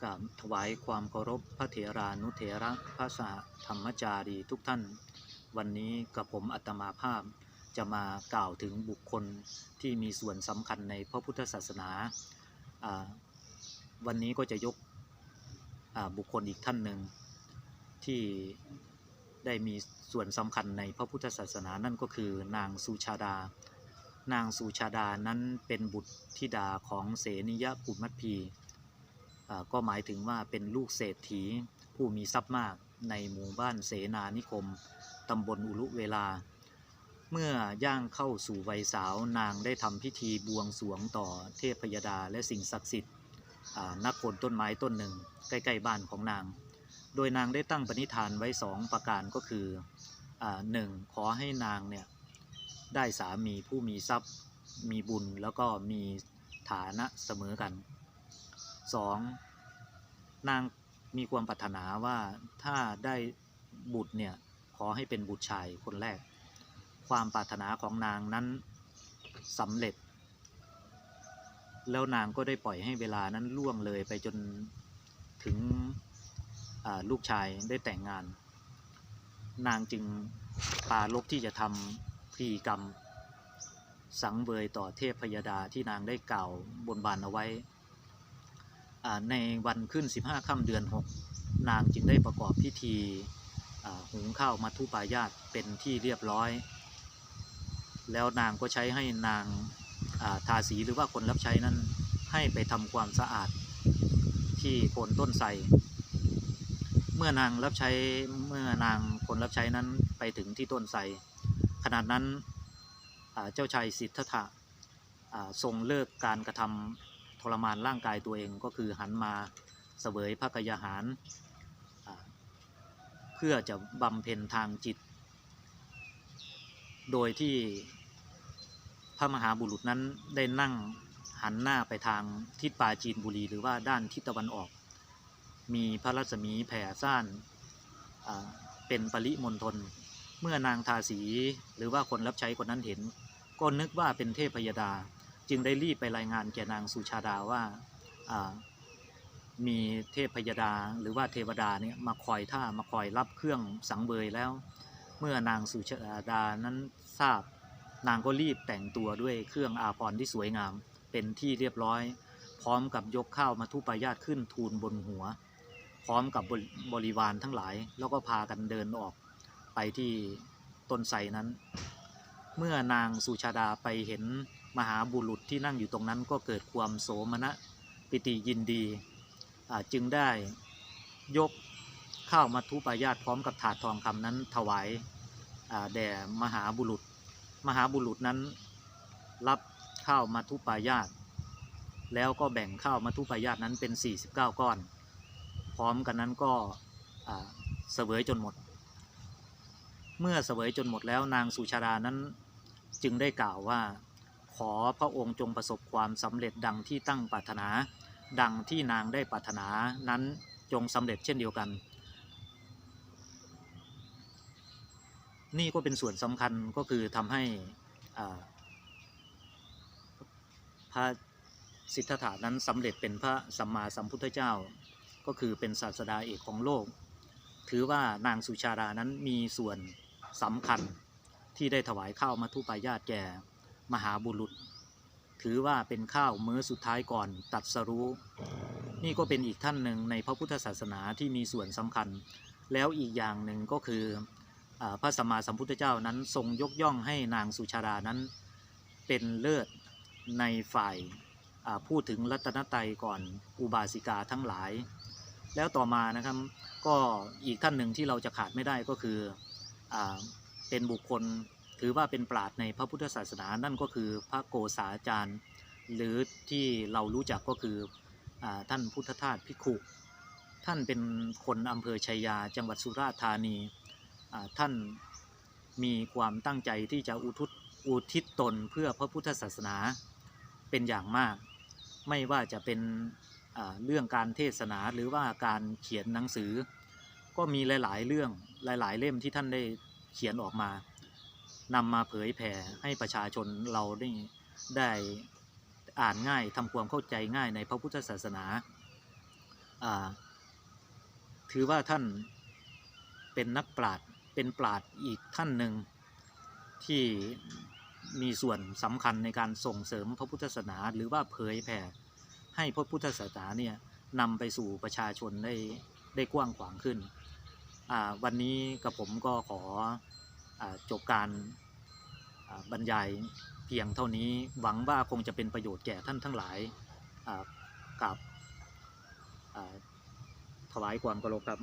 กราบถวายความเคารพพระเถรานุเถระพระสหธรรมจารีทุกท่าน วันนี้กับผมอัตมาภาพจะมากล่าวถึงบุคคลที่มีส่วนสำคัญในพระพุทธศาสนา วันนี้ก็จะยกบุคคลอีกท่านหนึ่งที่ได้มีส่วนสำคัญในพระพุทธศาสนานั่นก็คือนางสุชาดา นางสุชาดานั้นเป็นบุตรธิดาของเสนิยปุมัตพี ก็หมายถึงว่าเป็นลูกเศรษฐีผู้มีทรัพย์มากในหมู่บ้านเสนานิคมตำบลอุลุเวลา เมื่อย่างเข้าสู่วัยสาวนางได้ทำพิธีบวงสรวงต่อเทพยดาและสิ่งศักดิ์สิทธิ์นักโคนต้นไม้ต้นหนึ่ง ใกล้ๆบ้านของนาง โดยนางได้ตั้งปณิธานไว้สองประการก็คืออหนึ่งขอให้นางเนี่ยได้สามีผู้มีทรัพย์มีบุญแล้วก็มีฐานะเสมอกัน สองนางมีความปรารถนาว่าถ้าได้บุตรเนี่ยขอให้เป็นบุตรชายคนแรก ความปรารถนาของนางนั้นสำเร็จ แล้วนางก็ได้ปล่อยให้เวลานั้นล่วงเลยไปจนถึงลูกชายได้แต่งงาน นางจึงปาลบที่จะทำพีกรรม สังเวยต่อเทพพยดาที่นางได้กล่าวบนบานเอาไว้ ในวันขึ้น 15ค่ำเดือน 6 นางจึงได้ประกอบพิธีหุงข้าวมัทุปายาตเป็นที่เรียบร้อย แล้วนางก็ใช้ให้นางาทาสีหรือว่าคนรับใช้นั้นให้ไปทำความสะอาดที่โคนต้นไทรเมื่อนางรับใช้เมื่อนางคนรับใช้นั้นไปถึงที่ต้นไทรขณะนั้นเจ้าชายสิทธัตถะอ่าทรงเลิกการกระทำ ทรมานร่างกายตัวเองก็คือหันมาเสวยพระกยาหาร เพื่อจะบำเพ็ญทางจิต โดยที่พระมหาบุรุษนั้นได้นั่งหันหน้าไปทางทิศปาจีนบุรีหรือว่าด้านทิศตะวันออก มีพระรัศมีแผ่ซ่านเป็นปริมณฑลเมื่อนางทาสีหรือว่าคนรับใช้คนนั้นเห็น ก็นึกว่าเป็นเทพยดา จึงได้รีบไปรายงานแก่นางสุชาดาว่ามีเทพยดาหรือว่าเทวดาเนี่ยมาคอยท่ามาคอยรับเครื่องสังเวยแล้ว เมื่อนางสุชาดานั้นทราบ นางก็รีบแต่งตัวด้วยเครื่องอาภรณ์ที่สวยงาม เป็นที่เรียบร้อย พร้อมกับยกข้าวมาทุปายาตขึ้นทูลบนหัว พร้อมกับบริบริวารทั้งหลาย แล้วก็พากันเดินออกไปที่ต้นไทรนั้น เมื่อนางสุชาดาไปเห็น มหาบุรุษที่นั่งอยู่ตรงนั้นก็เกิดความโสมนัสปิติยินดีจึงได้ยกข้าวมัทุปายาตพร้อมกับถาดทองคำนั้นถวายาแด่มหาบุรุษ มหาบุรุษนั้นรับข้าวมัทุปายาตแล้วก็แบ่งข้าวมัทุปายาตนั้นเป็น 49 ก้อน พร้อมกันนั้นก็เสวยจนหมด เมื่อเสวยจนหมดแล้วนางสุชาดานั้นจึงได้กล่าวว่า ขอพระองค์จงประสบความสำเร็จดังที่ตั้งปรารถนา ดังที่นางได้ปรารถนานั้นจงสำเร็จเช่นเดียวกัน นี่ก็เป็นส่วนสำคัญก็คือทำให้พระสิทธัตถะนั้นสำเร็จเป็นพระสัมมาสัมพุทธเจ้า ก็คือเป็นศาสดาเอกของโลก ถือว่านางสุชาดานั้นมีส่วนสำคัญที่ได้ถวายข้าวมัทุปายาตแก่ มหาบุรุษ ถือว่าเป็นข้าวมื้อสุดท้ายก่อนตัดสรู้ นี่ก็เป็นอีกท่านหนึ่งในพระพุทธศาสนาที่มีส่วนสำคัญ แล้วอีกอย่างหนึ่งก็คืออพระสัมมาสัมพุทธเจ้านั้นทรงยกย่องให้นางสุชาดานั้น เป็นเลิศในฝ่ายพูดถึงรัตนตรัยก่อนอุบาสิกาทั้งหลาย แล้วต่อมานะครับก็อีกท่านหนึ่งที่เราจะขาดไม่ได้ก็คืออเป็นบุคคล ถือว่าเป็นปราดในพระพุทธศาสนานั่นก็คือพระโกษาจารย์ หรือที่เรารู้จักก็คืออท่านพุทธทาสพิกขุท่านเป็นคนอำเภอชัยยาจังหวัดสุราษฎร์ธานีท่านมีความตั้งใจที่จะอุทุศอุทิศตนเพื่อพระพุทธศาสนาเป็นอย่างมาก ไม่ว่าจะเป็นเรื่องการเทศนาหรือว่าการเขียนหนังสือ ก็มีหลาย ๆ เรื่องหลาย ๆ เล่มที่ท่านได้เขียนออกมา นำมาเผยแผ่ให้ประชาชนเราได้ได้อ่านง่ายทำความเข้าใจง่ายในพระพุทธศาสนา ถือว่าท่านเป็นนักปราชญ์เป็นปราชญ์อีกท่านหนึ่งที่มีส่วนสำคัญในการส่งเสริมพระพุทธศาสนา หรือว่าเผยแผ่ให้พระพุทธศาสนาเนี่ยนำไปสู่ประชาชนได้ได้กว้างขวางขึ้น วันนี้กับผมก็ขอ จบการบรรยายเพียงเท่านี้หวังว่าคงจะเป็นประโยชน์แก่ท่านทั้งหลายกับอ่าถวายความเคารพครับ